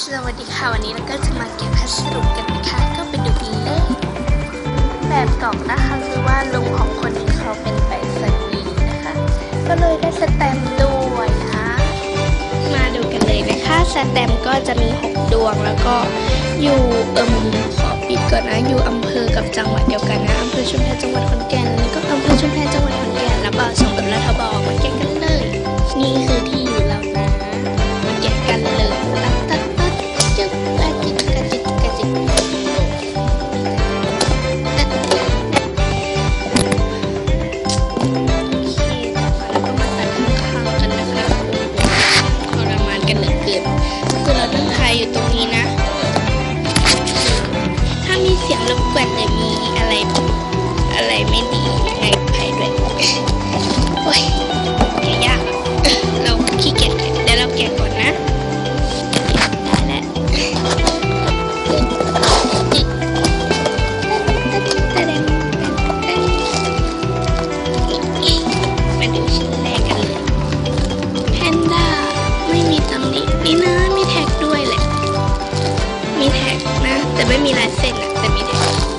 สวัสดีค่ะวันนี้เราก็จะมาแกะพัสดุกันนะคะก็ไปดูกันเลย แบบกล่องนะคะคือว่าลุงของคนนี้เขาเป็นไปรษณีย์นะคะ ก็เลยได้สแตมป์ด้วยนะ มาดูกันเลยนะคะสแตมป์ก็จะมี 6 ดวงแล้วก็อยู่เอิมขอปิดก่อนนะอยู่อำเภอกับจังหวัดเดียวกันนะอำเภอชุมแพจังหวัดขอนแก่นแล้วก็อำเภอชุมแพจังหวัด เสียงรบกวนหรือมีอะไรอะไรไม่ดียังไงภัยด้วย แต่ไม่มีลายเส้นอะแต่มีแท็ก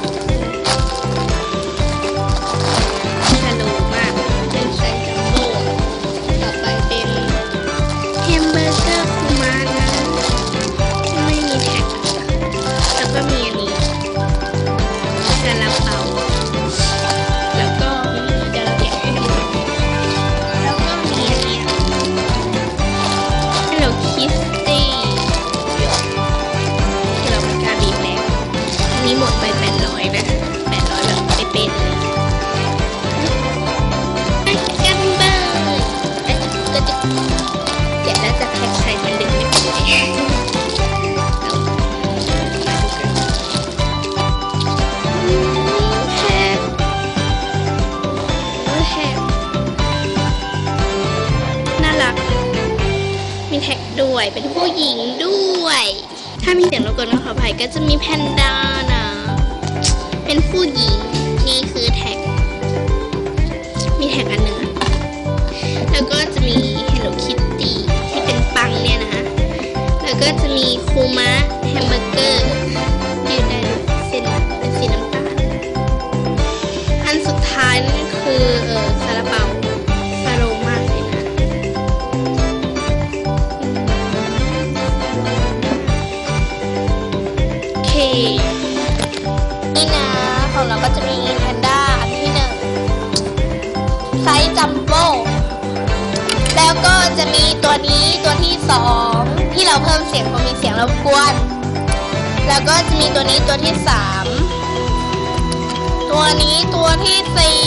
มีแท็กด้วยเป็นผู้หญิงด้วย ถ้ามีเสียงรบกวนก็ขออภัยก็จะมีแพนด้านะ เป็นผู้หญิงนี่คือแท็ก มีแท็กอันหนึ่งอแล้วก็จะมี Hello Kitty ที่เป็นปังเนี่ยนะ แล้วก็จะมีคูมะแฮมเบอร์เกอร์ยืนได้ด้วยเส้นเป็นสีน้ำตาลอันสุดท้ายนั่นคือเออซาลาเปา สองที่เราเพิ่มเสียงพอมีเสียงรบกวน แล้วก็จะมีตัวนี้ตัวที่สามตัวนี้ตัวที่สี่